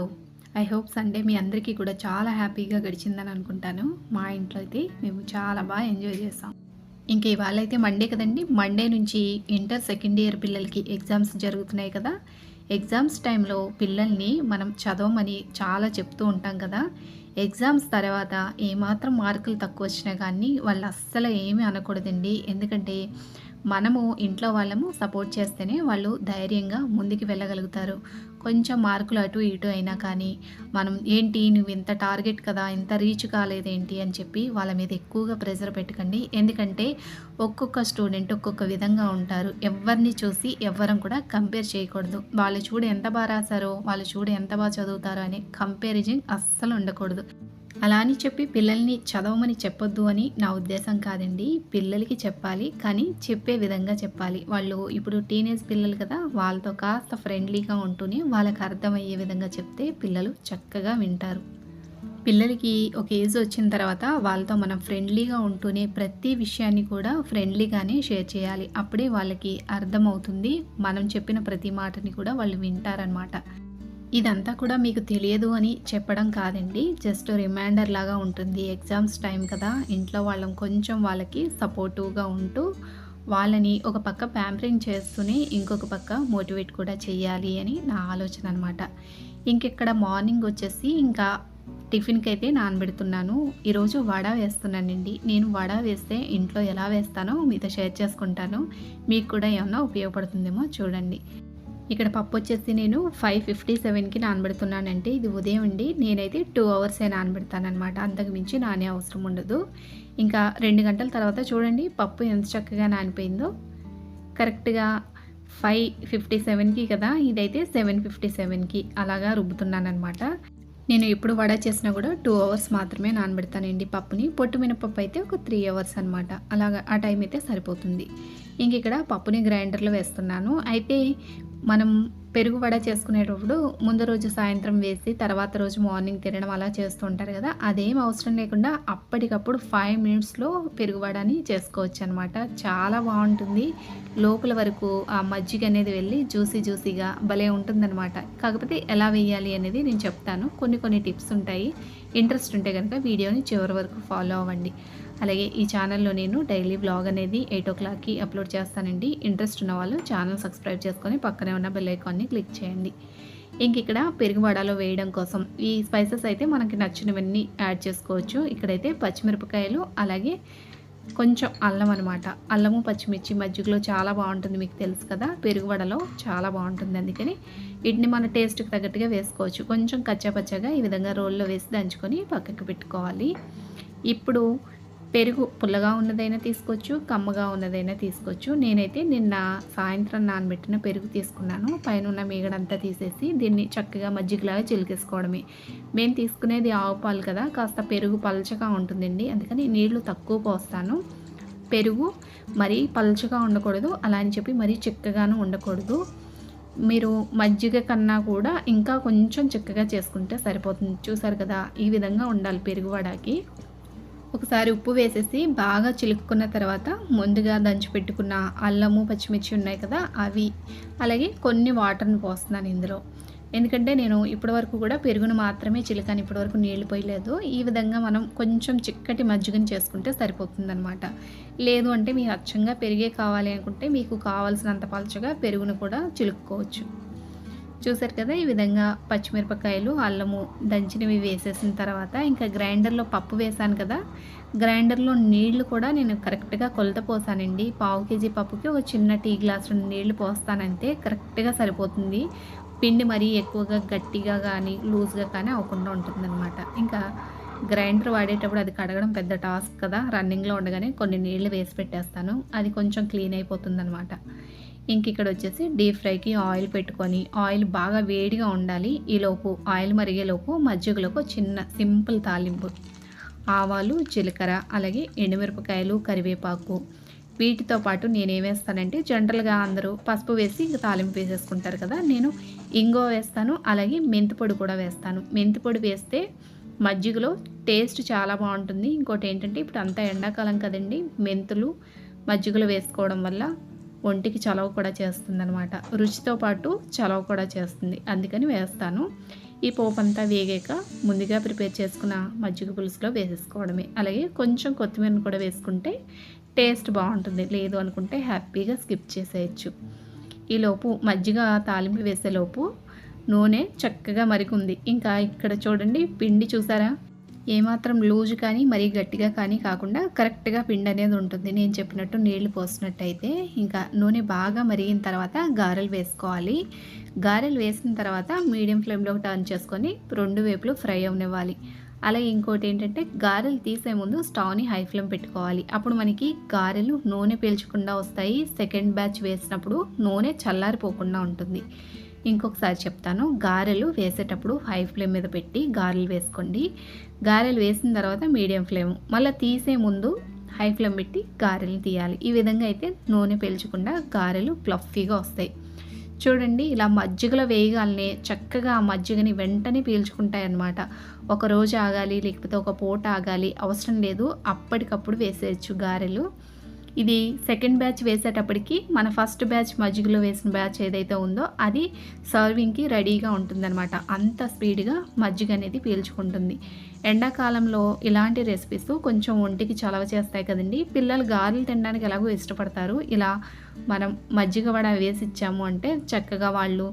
Hello. I hope Sunday మీ అందరికీ కూడా చాలా హ్యాపీగా గడిచిందని అనుకుంటాను. మా ఇంట్లో అయితే మేము చాలా బాగా ఎంజాయ్ చేసాం. ఇంకా ఇవాళ అయితే మండే కదండి. మండే నుంచి ఇంటర్ సెకండ్ ఇయర్ పిల్లలకి ఎగ్జామ్స్ జరుగుతున్నాయి కదా. ఎగ్జామ్స్ టైంలో పిల్లల్ని మనం చదవమని చాలా చెప్తూ ఉంటాం కదా. ఎగ్జామ్స్ తర్వాత ఏమాత్రం మార్కులు తక్కువ వచ్చినా కానీ వాళ్ళు అస్సలు ఏమీ అనకూడదండి. ఎందుకంటే మనము ఇంట్లో వాళ్ళము సపోర్ట్ చేస్తేనే వాళ్ళు ధైర్యంగా ముందుకు వెళ్ళగలుగుతారు. కొంచెం మార్కులు అటు ఇటు అయినా కానీ మనం ఏంటి నువ్వు ఇంత టార్గెట్ కదా ఇంత రీచ్ కాలేదేంటి అని చెప్పి వాళ్ళ మీద ఎక్కువగా ప్రెజర్ పెట్టకండి. ఎందుకంటే ఒక్కొక్క స్టూడెంట్ ఒక్కొక్క విధంగా ఉంటారు. ఎవరిని చూసి ఎవ్వరం కూడా కంపేర్ చేయకూడదు. వాళ్ళు చూడు ఎంత బాగా రాశారో వాళ్ళు చూడు ఎంత బాగా చదువుతారో అనే కంపారిజన్ అస్సలు ఉండకూడదు. అలా అని చెప్పి పిల్లల్ని చదవమని చెప్పొద్దు అని నా ఉద్దేశం కాదండి. పిల్లలకి చెప్పాలి కానీ చెప్పే విధంగా చెప్పాలి. వాళ్ళు ఇప్పుడు టీనేజ్ పిల్లలు కదా వాళ్ళతో కాస్త ఫ్రెండ్లీగా ఉంటూనే వాళ్ళకి అర్థమయ్యే విధంగా చెప్తే పిల్లలు చక్కగా వింటారు. పిల్లలకి ఒక ఏజ్ వచ్చిన తర్వాత వాళ్ళతో మనం ఫ్రెండ్లీగా ఉంటూనే ప్రతి విషయాన్ని కూడా ఫ్రెండ్లీగానే షేర్ చేయాలి. అప్పుడే వాళ్ళకి అర్థమవుతుంది. మనం చెప్పిన ప్రతి మాటని కూడా వాళ్ళు వింటారనమాట ఇదంతా కూడా మీకు తెలియదు అని చెప్పడం కాదండి. జస్ట్ రిమైండర్ లాగా ఉంటుంది. ఎగ్జామ్స్ టైం కదా. ఇంట్లో వాళ్ళం కొంచెం వాళ్ళకి సపోర్టివ్గా ఉంటూ వాళ్ళని ఒక పక్క ప్యాంపరింగ్ చేస్తూనే ఇంకొక పక్క మోటివేట్ కూడా చేయాలి అని నా ఆలోచన అనమాట ఇంకెక్కడ మార్నింగ్ వచ్చేసి ఇంకా టిఫిన్కి అయితే నానబెడుతున్నాను. ఈరోజు వడ వేస్తున్నానండి. నేను వడ వేస్తే ఇంట్లో ఎలా వేస్తానో మీతో షేర్ చేసుకుంటాను. మీకు కూడా ఏమన్నా ఉపయోగపడుతుందేమో చూడండి. ఇక్కడ పప్పు వచ్చేసి నేను ఫైవ్ ఫిఫ్టీ సెవెన్కి నానబెడుతున్నానంటే ఇది ఉదయం అండి. నేనైతే టూ అవర్సే నానబెడతానమాట అంతకు మించి నానే అవసరం ఉండదు. ఇంకా రెండు గంటల తర్వాత చూడండి పప్పు ఎంత చక్కగా నానిపోయిందో. కరెక్ట్గా ఫైవ్ ఫిఫ్టీ సెవెన్కి కదా? ఇదైతే సెవెన్ ఫిఫ్టీ సెవెన్కి అలాగా రుబ్బుతున్నాను అనమాట నేను ఎప్పుడు వడ చేసినా కూడా టూ అవర్స్ మాత్రమే నానబెడతానండి పప్పుని. పొట్టు మినపప్పు అయితే ఒక త్రీ అవర్స్ అనమాట అలాగా ఆ టైం అయితే సరిపోతుంది. ఇంక ఇక్కడ పప్పుని గ్రైండర్లో వేస్తున్నాను. అయితే మనం పెరుగు వడ చేసుకునేటప్పుడు ముందు రోజు సాయంత్రం వేసి తర్వాత రోజు మార్నింగ్ తినడం అలా చేస్తూ ఉంటారు కదా అదేం అవసరం లేకుండా అప్పటికప్పుడు ఫైవ్ మినిట్స్లో పెరుగు వడని చేసుకోవచ్చు అనమాట చాలా బాగుంటుంది. లోపల వరకు ఆ మజ్జిగ అనేది వెళ్ళి జ్యూసీ జ్యూసీగా భలే ఉంటుందన్నమాట. కాకపోతే ఎలా వేయాలి అనేది నేను చెప్తాను. కొన్ని కొన్ని టిప్స్ ఉంటాయి. ఇంట్రెస్ట్ ఉంటే కనుక వీడియోని చివరి వరకు ఫాలో అవ్వండి. అలాగే ఈ ఛానల్లో నేను డైలీ బ్లాగ్ అనేది ఎయిట్ ఓ క్లాక్కి అప్లోడ్ చేస్తానండి. ఇంట్రెస్ట్ ఉన్న వాళ్ళు ఛానల్ సబ్స్క్రైబ్ చేసుకొని పక్కనే ఉన్న బెల్ ఐకాన్ని క్లిక్ చేయండి. ఇంక ఇక్కడ పెరుగు వడాలో వేయడం కోసం ఈ స్పైసెస్ అయితే మనకి నచ్చినవన్నీ యాడ్ చేసుకోవచ్చు. ఇక్కడైతే పచ్చిమిరపకాయలు అలాగే కొంచెం అల్లం అనమాట అల్లము పచ్చిమిర్చి మజ్జిగలో చాలా బాగుంటుంది మీకు తెలుసు కదా. పెరుగువడలో చాలా బాగుంటుంది అందుకని వీటిని మన టేస్ట్కి తగ్గట్టుగా వేసుకోవచ్చు. కొంచెం కచ్చాపచ్చాగా ఈ విధంగా రోల్లో వేసి దంచుకొని పక్కకి పెట్టుకోవాలి. ఇప్పుడు పెరుగు పుల్లగా ఉన్నదైనా తీసుకోవచ్చు కమ్మగా ఉన్నదైనా తీసుకోవచ్చు. నేనైతే నిన్న సాయంత్రం నానబెట్టిన పెరుగు తీసుకున్నాను. పైన ఉన్న మీగడంతా తీసేసి దీన్ని చక్కగా మజ్జిగలాగా చిలికేసుకోవడమే. మేము తీసుకునేది ఆవు పాలు కదా కాస్త పెరుగు పలచగా ఉంటుందండి. అందుకని నీళ్ళు తక్కువ పోస్తాను. పెరుగు మరీ పలచగా ఉండకూడదు అలా అని చెప్పి మరీ చిక్కగాను ఉండకూడదు. మీరు మజ్జిగ కన్నా కూడా ఇంకా కొంచెం చిక్కగా చేసుకుంటే సరిపోతుంది. చూసారు కదా ఈ విధంగా ఉండాలి పెరుగు వడాకి. ఒకసారి ఉప్పు వేసేసి బాగా చిలుక్కున్న తర్వాత ముందుగా దంచి పెట్టుకున్న అల్లము పచ్చిమిర్చి ఉన్నాయి కదా అవి అలాగే కొన్ని వాటర్ని పోస్తున్నాను ఇందులో. ఎందుకంటే నేను ఇప్పటివరకు కూడా పెరుగును మాత్రమే చిలుకాను ఇప్పటివరకు నీళ్ళు పోయలేదు. ఈ విధంగా మనం కొంచెం చిక్కటి మజ్జిగని చేసుకుంటే సరిపోతుందనమాట లేదు అంటే మీకు అచ్చంగా పెరిగే కావాలి అనుకుంటే మీకు కావాల్సినంత పలచగా పెరుగును కూడా చిలుక్కోవచ్చు. చూసారు కదా ఈ విధంగా పచ్చిమిరపకాయలు అల్లము దంచినవి వేసేసిన తర్వాత ఇంకా గ్రైండర్లో పప్పు వేసాను కదా. గ్రైండర్లో నీళ్ళు కూడా నేను కరెక్ట్గా కొలత పోసానండి. పావు కేజీ పప్పుకి ఒక చిన్న టీ గ్లాసు నీళ్ళు పోస్తానంటే కరెక్ట్గా సరిపోతుంది. పిండి మరీ ఎక్కువగా గట్టిగా కానీ లూజ్గా కానీ అవ్వకుండా ఉంటుందన్నమాట. ఇంకా గ్రైండర్ వాడేటప్పుడు అది కడగడం పెద్ద టాస్క్ కదా. రన్నింగ్లో ఉండగానే కొన్ని నీళ్ళు వేసి పెట్టేస్తాను. అది కొంచెం క్లీన్ అయిపోతుందన్నమాట. అనమాట ఇంక ఇక్కడ వచ్చేసి డీప్ ఫ్రైకి ఆయిల్ పెట్టుకొని ఆయిల్ బాగా వేడిగా ఉండాలి. ఈలోపు ఆయిల్ మరిగేలోపు మజ్జిగలోకి చిన్న సింపుల్ తాలింపు ఆవాలు జీలకర్ర అలాగే ఎండుమిరపకాయలు కరివేపాకు. వీటితో పాటు నేను వేస్తానంటే జనరల్గా అందరూ పసుపు వేసి తాలింపు వేసేసుకుంటారు కదా నేను ఇంగో వేస్తాను అలాగే మెంతిపొడి కూడా వేస్తాను. మెంతిపొడి వేస్తే మజ్జిగలో టేస్ట్ చాలా బాగుంటుంది. ఇంకోటి ఏంటంటే ఇప్పుడు అంతా ఎండాకాలం కదండి మెంతులు మజ్జిగలు వేసుకోవడం వల్ల ఒంటికి చలవ కూడా చేస్తుంది అనమాట రుచితో పాటు చలవ కూడా చేస్తుంది. అందుకని వేస్తాను. ఈ పోపు అంతా వేగాక ముందుగా ప్రిపేర్ చేసుకున్న మజ్జిగ పులుసులో వేసేసుకోవడమే. అలాగే కొంచెం కొత్తిమీరను కూడా వేసుకుంటే టేస్ట్ బాగుంటుంది. లేదు అనుకుంటే హ్యాపీగా స్కిప్ చేసేయచ్చు. ఈలోపు మజ్జిగ తాలింపు వేసేలోపు నూనె చక్కగా మరికుంది ఇంకా ఇక్కడ చూడండి పిండి చూసారా? ఏమాత్రం లూజు కానీ మరీ గట్టిగా కానీ కాకుండా కరెక్ట్గా పిండి అనేది ఉంటుంది. నేను చెప్పినట్టు నీళ్ళు పోసినట్టయితే ఇంకా నూనె బాగా మరిగిన తర్వాత గారెలు వేసుకోవాలి. గారెలు వేసిన తర్వాత మీడియం ఫ్లేమ్లో టర్న్ చేసుకొని రెండు వేపులు ఫ్రై అవనివ్వాలి. అలాగే ఇంకోటి ఏంటంటే గారెలు తీసే ముందు స్టవ్ని హై ఫ్లేమ్ పెట్టుకోవాలి. అప్పుడు మనకి గారెలు నూనె పీల్చకుండా వస్తాయి. సెకండ్ బ్యాచ్ వేసినప్పుడు నూనె చల్లారిపోకుండా ఉంటుంది. ఇంకొకసారి చెప్తాను. గారెలు వేసేటప్పుడు హై ఫ్లేమ్ మీద పెట్టి గారెలు వేసుకోండి. గారెలు వేసిన తర్వాత మీడియం ఫ్లేమ్ మళ్ళీ తీసే ముందు హై ఫ్లేమ్ పెట్టి గారెలు తీయాలి. ఈ విధంగా అయితే నూనె పీల్చకుండా గారెలు ఫ్లఫీగా వస్తాయి. చూడండి ఇలా మజ్జిగలో వేయగాలనే చక్కగా ఆ మజ్జిగని వెంటనే పీల్చుకుంటాయి అన్నమాట ఒక రోజు ఆగాలి లేకపోతే ఒక పూట ఆగాలి అవసరం లేదు. అప్పటికప్పుడు వేసేయచ్చు గారెలు. ఇది సెకండ్ బ్యాచ్ వేసేటప్పటికి మన ఫస్ట్ బ్యాచ్ మజ్జిగలో వేసిన బ్యాచ్ ఏదైతే ఉందో అది సర్వింగ్కి రెడీగా ఉంటుందన్నమాట. అంత స్పీడ్గా మజ్జిగ అనేది పీల్చుకుంటుంది. ఎండాకాలంలో ఇలాంటి రెసిపీస్ కొంచెం ఒంటికి చలవ చేస్తాయి కదండి. పిల్లలు గారెలు తినడానికి ఎలాగో ఇష్టపడతారు. ఇలా మనం మజ్జిగ వడ వేసి ఇచ్చాము అంటే చక్కగా వాళ్ళు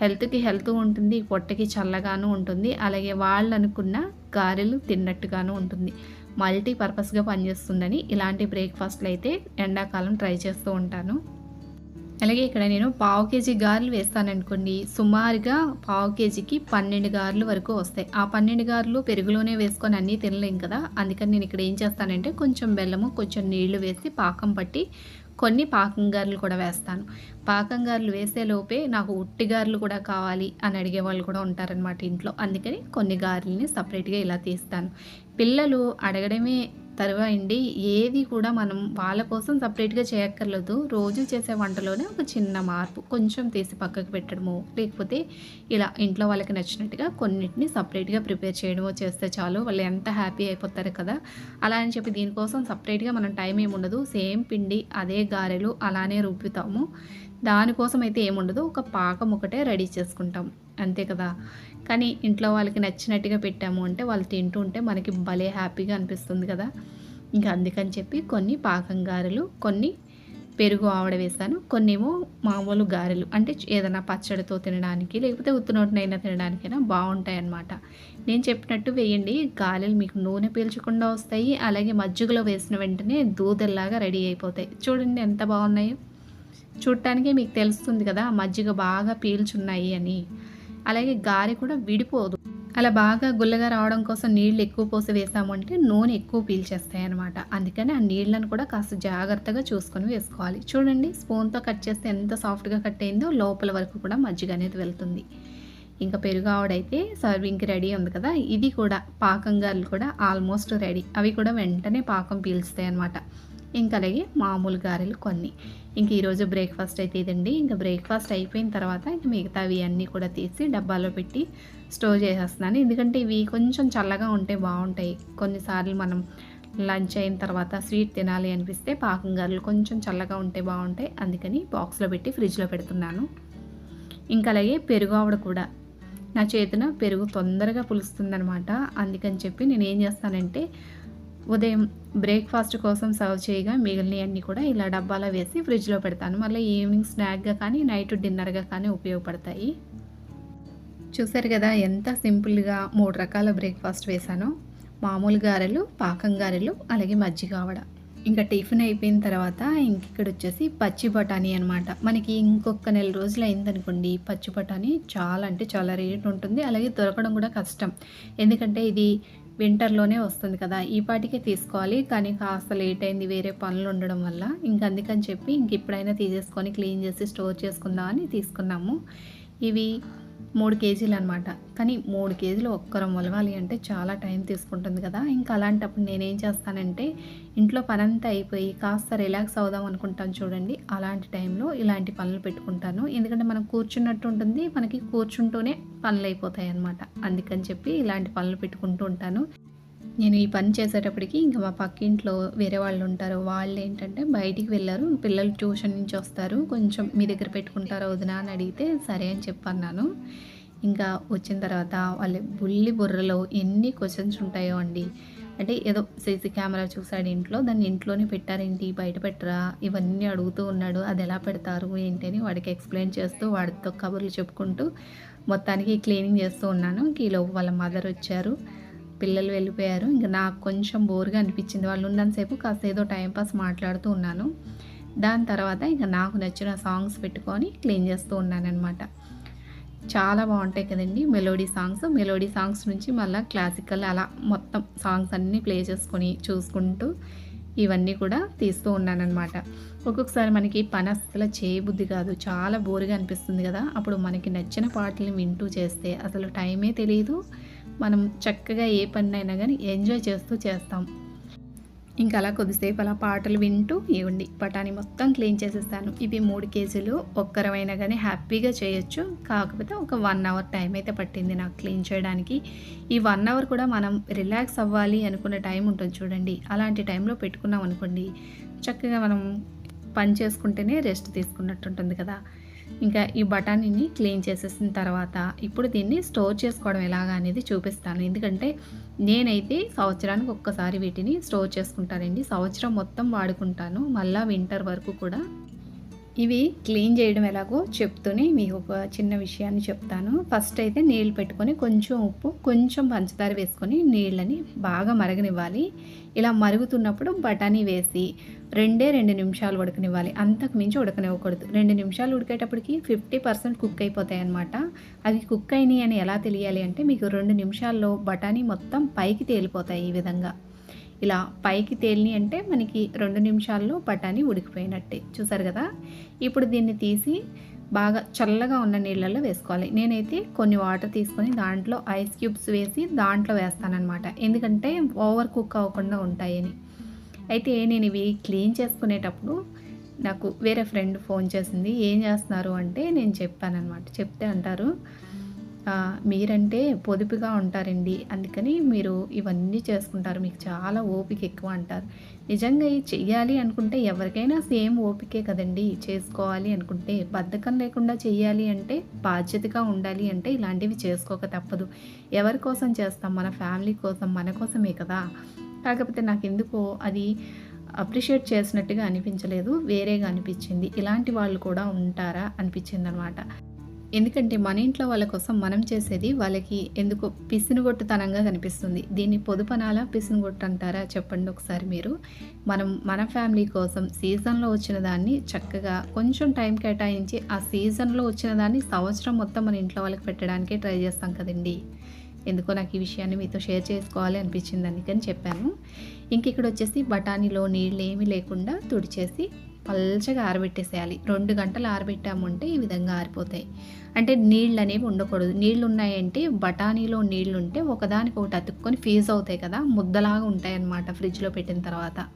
హెల్త్కి హెల్త్ ఉంటుంది పొట్టకి చల్లగాను ఉంటుంది. అలాగే వాళ్ళు అనుకున్న గారెలు తిన్నట్టుగాను ఉంటుంది. మల్టీ పర్పస్గా పనిచేస్తుందని ఇలాంటి బ్రేక్ఫాస్ట్లు అయితే ఎండాకాలం ట్రై చేస్తూ ఉంటాను. అలాగే ఇక్కడ నేను పావు కేజీ గారెలు వేస్తాను అనుకోండి సుమారుగా పావు కేజీకి పన్నెండు గారెలు వరకు వస్తాయి. ఆ పన్నెండు గారెలు పెరుగులోనే వేసుకొని అన్నీ తినలేం కదా అందుకని నేను ఇక్కడ ఏం చేస్తానంటే కొంచెం బెల్లము కొంచెం నీళ్ళు వేసి పాకం పట్టి కొన్ని పాకం గారెలు కూడా వేస్తాను. పాకం గారెలు వేసే లోపే నాకు ఉట్టి గారెలు కూడా కావాలి అని అడిగే వాళ్ళు కూడా ఉంటారనమాట ఇంట్లో. అందుకని కొన్ని గారెల్ని సపరేట్గా ఇలా తీస్తాను. పిల్లలు అడగడమే తర్వాయండి ఏది కూడా మనం వాళ్ళ కోసం సపరేట్గా చేయక్కర్లేదు. రోజు చేసే వంటలోనే ఒక చిన్న మార్పు. కొంచెం తీసి పక్కకు పెట్టడము లేకపోతే ఇలా ఇంట్లో వాళ్ళకి నచ్చినట్టుగా కొన్నిటిని సపరేట్గా ప్రిపేర్ చేయడమో చేస్తే చాలు. వాళ్ళు ఎంత హ్యాపీ అయిపోతారు కదా. అలా అని చెప్పి దీనికోసం సపరేట్గా మనం టైం ఏమి ఉండదు సేమ్ పిండి అదే గారెలు అలానే రుబ్బుతాము. దానికోసం అయితే ఏముండదు. ఒక పాకం ఒకటే రెడీ చేసుకుంటాం. అంతే కదా? కానీ ఇంట్లో వాళ్ళకి నచ్చినట్టుగా పెట్టాము అంటే వాళ్ళు తింటూ ఉంటే మనకి భలే హ్యాపీగా అనిపిస్తుంది కదా? ఇంకా అందుకని చెప్పి కొన్ని పాకం గారెలు కొన్ని పెరుగు ఆవిడ వేశాను కొన్ని ఏమో మామూలు గారెలు. అంటే ఏదైనా పచ్చడితో తినడానికి లేకపోతే ఉత్తునోటినైనా తినడానికైనా బాగుంటాయి అన్నమాట నేను చెప్పినట్టు వేయండి. గారెలు మీకు నూనె పీల్చకుండా వస్తాయి. అలాగే మజ్జిగలో వేసిన వెంటనే దూదల్లాగా రెడీ అయిపోతాయి. చూడండి ఎంత బాగున్నాయో. చూడటానికే మీకు తెలుస్తుంది కదా మజ్జిగ బాగా పీల్చున్నాయి అని. అలాగే గారె కూడా విడిపోదు. అలా బాగా గుల్లగా రావడం కోసం నీళ్ళు ఎక్కువ పోసి వేసామంటే నూనె ఎక్కువ పీల్చేస్తాయి అనమాట అందుకని ఆ నీళ్ళను కూడా కాస్త జాగ్రత్తగా చూసుకొని వేసుకోవాలి. చూడండి స్పూన్తో కట్ చేస్తే ఎంత సాఫ్ట్గా కట్ అయిందో లోపల వరకు కూడా మజ్జిగ అనేది వెళ్తుంది. ఇంకా పెరుగు ఆవిడైతే సర్వింగ్కి రెడీ ఉంది కదా ఇది కూడా పాకం గారెలు కూడా ఆల్మోస్ట్ రెడీ. అవి కూడా వెంటనే పాకం పీల్చుతాయి అనమాట ఇంకా అలాగే మామూలు గారెలు కొన్ని. ఇంక ఈరోజు బ్రేక్ఫాస్ట్ అయితే ఇదండి. ఇంకా బ్రేక్ఫాస్ట్ అయిపోయిన తర్వాత ఇంక మిగతావి అన్నీ కూడా తీసి డబ్బాలో పెట్టి స్టోర్ చేసేస్తున్నాను. ఎందుకంటే ఇవి కొంచెం చల్లగా ఉంటే బాగుంటాయి. కొన్నిసార్లు మనం లంచ్ అయిన తర్వాత స్వీట్ తినాలి అనిపిస్తే పాకం గారెలు కొంచెం చల్లగా ఉంటే బాగుంటాయి. అందుకని బాక్స్లో పెట్టి ఫ్రిడ్జ్లో పెడుతున్నాను. ఇంకా అలాగే పెరుగు ఆవిడ కూడా. నా చేతిన పెరుగు తొందరగా పులుస్తుందనమాట అందుకని చెప్పి నేను ఏం చేస్తానంటే ఉదయం బ్రేక్ఫాస్ట్ కోసం సర్వ్ చేయగా మిగిలినవన్నీ కూడా ఇలా డబ్బాలో వేసి ఫ్రిడ్జ్లో పెడతాను. మళ్ళీ ఈవినింగ్ స్నాక్గా కానీ నైట్ డిన్నర్గా కానీ ఉపయోగపడతాయి. చూసారు కదా ఎంత సింపుల్గా మూడు రకాల బ్రేక్ఫాస్ట్ వేశాను. మామూలు గారెలు పాకం గారెలు అలాగే మజ్జిగ ఆవడ ఇంకా టిఫిన్ అయిపోయిన తర్వాత ఇంక ఇక్కడ వచ్చేసి పచ్చి బఠానీ అనమాట మనకి ఇంకొక నెల రోజులు అయిందనుకోండి పచ్చి బఠానీ చాలా అంటే చాలా రేట్ ఉంటుంది. అలాగే దొరకడం కూడా కష్టం. ఎందుకంటే ఇది వింటర్లోనే వస్తుంది కదా ఈ పాటికే తీసుకోవాలి. కానీ కాస్త లేట్ అయింది వేరే పనులు ఉండడం వల్ల. ఇంక అందుకని చెప్పి ఇంక ఇప్పుడైనా తీసేసుకొని క్లీన్ చేసి స్టోర్ చేసుకుందామని తీసుకున్నాము. ఇవి మూడు కేజీలు అనమాట కానీ మూడు కేజీలు ఒక్కరం మొలవాలి అంటే చాలా టైం తీసుకుంటుంది కదా. ఇంకా అలాంటప్పుడు నేనేం చేస్తానంటే ఇంట్లో పనంతా అయిపోయి కాస్త రిలాక్స్ అవుదాం అనుకుంటాను చూడండి. అలాంటి టైంలో ఇలాంటి పనులు పెట్టుకుంటాను. ఎందుకంటే మనం కూర్చున్నట్టు ఉంటుంది. మనకి కూర్చుంటూనే పనులు అయిపోతాయి అనమాట అందుకని చెప్పి ఇలాంటి పనులు పెట్టుకుంటూ ఉంటాను. నేను ఈ పని చేసేటప్పటికి ఇంకా మా పక్కింట్లో వేరే వాళ్ళు ఉంటారు. వాళ్ళు ఏంటంటే బయటికి వెళ్ళారు. పిల్లలు ట్యూషన్ నుంచి వస్తారు. కొంచెం మీ దగ్గర పెట్టుకుంటారా వదినా అని అడిగితే సరే అని చెప్పన్నాను. ఇంకా వచ్చిన తర్వాత వాళ్ళ బుల్లి బుర్రలో ఎన్ని క్వశ్చన్స్ ఉంటాయో అండి. అంటే ఏదో సీసీ కెమెరా చూసాడు ఇంట్లో. దాన్ని ఇంట్లోనే పెట్టారేంటి? బయట పెట్టరా? ఇవన్నీ అడుగుతూ ఉన్నాడు. అది ఎలా పెడతారు? ఏంటి అని వాడికి ఎక్స్ప్లెయిన్ చేస్తూ వాడితో కబుర్లు చెప్పుకుంటూ మొత్తానికి క్లీనింగ్ చేస్తూ ఉన్నాను. ఈలోపు వాళ్ళ మదర్ వచ్చారు. పిల్లలు వెళ్ళిపోయారు. ఇంకా నాకు కొంచెం బోర్గా అనిపించింది. వాళ్ళు ఉన్నంతసేపు కాస్త ఏదో టైంపాస్ మాట్లాడుతూ ఉన్నాను. దాని తర్వాత ఇంకా నాకు నచ్చిన సాంగ్స్ పెట్టుకొని క్లీన్ చేస్తూ ఉన్నాను అనమాట చాలా బాగుంటాయి కదండి మెలోడీ సాంగ్స్. మెలోడీ సాంగ్స్ నుంచి మళ్ళీ క్లాసికల్ అలా మొత్తం సాంగ్స్ అన్నీ ప్లే చేసుకొని చూసుకుంటూ ఇవన్నీ కూడా తీస్తూ ఉన్నానమాట ఒక్కొక్కసారి మనకి పని అసలు చేయబుద్ధి కాదు. చాలా బోరుగా అనిపిస్తుంది కదా. అప్పుడు మనకి నచ్చిన పాటలు వింటూ చేస్తే అసలు టైమే తెలియదు మనం చక్కగా ఏ పని అయినా కానీ ఎంజాయ్ చేస్తూ చేస్తాం. ఇంకా అలా కొద్దిసేపు అలా పాటలు వింటూ ఇవ్వండి. పటాని మొత్తం క్లీన్ చేసేస్తాను. ఇవి మూడు కేజీలు ఒక్కరమైనా కానీ హ్యాపీగా చేయొచ్చు. కాకపోతే ఒక వన్ అవర్ టైం అయితే పట్టింది నాకు క్లీన్ చేయడానికి. ఈ వన్ అవర్ కూడా మనం రిలాక్స్ అవ్వాలి అనుకునే టైం ఉంటుంది చూడండి. అలాంటి టైంలో పెట్టుకున్నాం అనుకోండి చక్కగా మనం పని చేసుకుంటేనే రెస్ట్ తీసుకున్నట్టు ఉంటుంది కదా. ఇంకా ఈ బఠానీని క్లీన్ చేసేసిన తర్వాత ఇప్పుడు దీన్ని స్టోర్ చేసుకోవడం ఎలాగా అనేది చూపిస్తాను. ఎందుకంటే నేనైతే సంవత్సరానికి ఒక్కసారి వీటిని స్టోర్ చేసుకుంటానండి. సంవత్సరం మొత్తం వాడుకుంటాను. మళ్ళీ వింటర్ వరకు కూడా ఇవి క్లీన్ చేయడం ఎలాగో చెప్తూనే మీకు ఒక చిన్న విషయాన్ని చెప్తాను. ఫస్ట్ అయితే నీళ్ళు పెట్టుకొని కొంచెం ఉప్పు కొంచెం పంచదార వేసుకొని నీళ్ళని బాగా మరగనివ్వాలి. ఇలా మరుగుతున్నప్పుడు బఠానీ వేసి రెండే రెండు నిమిషాలు ఉడకనివ్వాలి. అంతకు మించి ఉడకనివ్వకూడదు. రెండు నిమిషాలు ఉడికేటప్పటికి ఫిఫ్టీ పర్సెంట్ కుక్ అయిపోతాయి అనమాట అవి కుక్ అయినాయి అని ఎలా తెలియాలి అంటే మీకు రెండు నిమిషాల్లో బఠానీ మొత్తం పైకి తేలిపోతాయి ఈ విధంగా. ఇలా పైకి తేలిని అంటే మనకి రెండు నిమిషాల్లో బఠానీ ఉడికిపోయినట్టే. చూసారు కదా? ఇప్పుడు దీన్ని తీసి బాగా చల్లగా ఉన్న నీళ్ళల్లో వేసుకోవాలి. నేనైతే కొన్ని వాటర్ తీసుకొని దాంట్లో ఐస్ క్యూబ్స్ వేసి దాంట్లో వేస్తానన్నమాట. ఎందుకంటే ఓవర్ కుక్ అవ్వకుండా ఉంటాయని. అయితే నేను ఇవి క్లీన్ చేసుకునేటప్పుడు నాకు వేరే ఫ్రెండ్ ఫోన్ చేసింది. ఏం చేస్తున్నారు అంటే నేను చెప్పానమాట చెప్తే అంటారు మీరంటే పొదుపుగా ఉంటారండి. అందుకని మీరు ఇవన్నీ చేసుకుంటారు. మీకు చాలా ఓపిక ఎక్కువ అంటారు. నిజంగా ఇది చెయ్యాలి అనుకుంటే ఎవరికైనా సేమ్ ఓపికే కదండి. చేసుకోవాలి అనుకుంటే బద్ధకం లేకుండా చేయాలి అంటే బాధ్యతగా ఉండాలి అంటే ఇలాంటివి చేసుకోక తప్పదు. ఎవరి కోసం చేస్తాం? మన ఫ్యామిలీ కోసం మన కోసమే కదా. కాకపోతే నాకు ఎందుకో అది అప్రిషియేట్ చేసినట్టుగా అనిపించలేదు. వేరేగా అనిపించింది. ఇలాంటి వాళ్ళు కూడా ఉంటారా? అనిపించింది అనమాట ఎందుకంటే మన ఇంట్లో వాళ్ళ కోసం మనం చేసేది వాళ్ళకి ఎందుకో పిసినుగొట్టుతనంగా కనిపిస్తుంది. దీన్ని పొదుపనాలా పిసినుగొట్టు అంటారా చెప్పండి ఒకసారి మీరు. మనం మన ఫ్యామిలీ కోసం సీజన్లో వచ్చిన దాన్ని చక్కగా కొంచెం టైం కేటాయించి ఆ సీజన్లో వచ్చిన దాన్ని సంవత్సరం మొత్తం మన ఇంట్లో వాళ్ళకి పెట్టడానికే ట్రై చేస్తాం కదండి. ఎందుకో నాకు ఈ విషయాన్ని మీతో షేర్ చేసుకోవాలి అనిపించింది అందుకని చెప్పాను. ఇంక ఇక్కడ వచ్చేసి బఠానీలో నీళ్ళు ఏమీ లేకుండా తుడిచేసి పల్చగా ఆరబెట్టేసేయాలి. రెండు గంటలు ఆరబెట్టాము అంటే ఈ విధంగా ఆరిపోతాయి. అంటే నీళ్ళు అనేవి ఉండకూడదు. నీళ్ళు ఉన్నాయంటే బఠానీలో నీళ్ళు ఉంటే ఒకదానికి ఒకటి అతుక్కొని ఫీజ్ అవుతాయి కదా ముద్దలాగా ఉంటాయి అన్నమాట ఫ్రిడ్జ్లో పెట్టిన తర్వాత.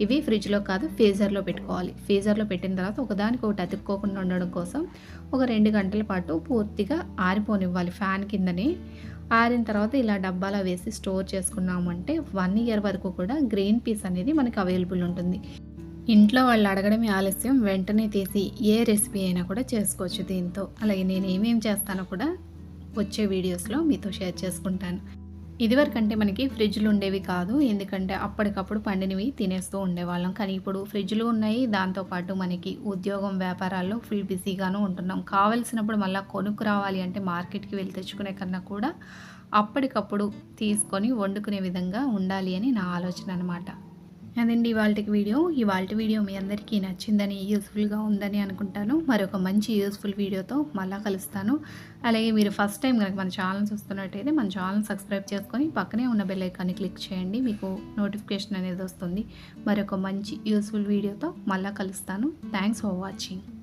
ఇవి ఫ్రిడ్జ్లో కాదు ఫీజర్లో పెట్టుకోవాలి. ఫీజర్లో పెట్టిన తర్వాత ఒకదానికి ఒకటి అతుక్కోకుండా ఉండడం కోసం ఒక రెండు గంటల పాటు పూర్తిగా ఆరిపోనివ్వాలి ఫ్యాన్ కిందని. ఆరిన తర్వాత ఇలా డబ్బాలో వేసి స్టోర్ చేసుకున్నామంటే వన్ ఇయర్ వరకు కూడా గ్రీన్ పీస్ అనేది మనకి అవైలబుల్ ఉంటుంది. ఇంట్లో వాళ్ళు అడగడమే ఆలస్యం వెంటనే తీసి ఏ రెసిపీ అయినా కూడా చేసుకోవచ్చు దీంతో. అలాగే నేను ఏమేమి చేస్తానో కూడా వచ్చే వీడియోస్లో మీతో షేర్ చేసుకుంటాను. ఇదివరకంటే మనకి ఫ్రిడ్జ్లు ఉండేవి కాదు. ఎందుకంటే అప్పటికప్పుడు పండినవి తినేస్తూ ఉండేవాళ్ళం. కానీ ఇప్పుడు ఫ్రిడ్జ్లు ఉన్నాయి. దాంతోపాటు మనకి ఉద్యోగం వ్యాపారాల్లో ఫుల్ బిజీగాను ఉంటున్నాం. కావలసినప్పుడు మళ్ళీ కొనుక్కు రావాలి అంటే మార్కెట్కి వెళ్ళి తెచ్చుకునే కన్నా కూడా అప్పటికప్పుడు తీసుకొని వండుకునే విధంగా ఉండాలి అని నా ఆలోచన అనమాట అదండి ఇవాళ వీడియో. ఇవాళ వీడియో మీ అందరికీ నచ్చిందని యూస్ఫుల్గా ఉందని అనుకుంటాను. మరొక మంచి యూస్ఫుల్ వీడియోతో మళ్ళీ కలుస్తాను. అలాగే మీరు ఫస్ట్ టైం కనుక మన ఛానల్ చూస్తున్నట్టయితే మన ఛానల్ సబ్స్క్రైబ్ చేసుకొని పక్కనే ఉన్న బెల్ ఐకాన్ని క్లిక్ చేయండి. మీకు నోటిఫికేషన్ అనేది వస్తుంది. మరొక మంచి యూస్ఫుల్ వీడియోతో మళ్ళీ కలుస్తాను. Thanks for watching.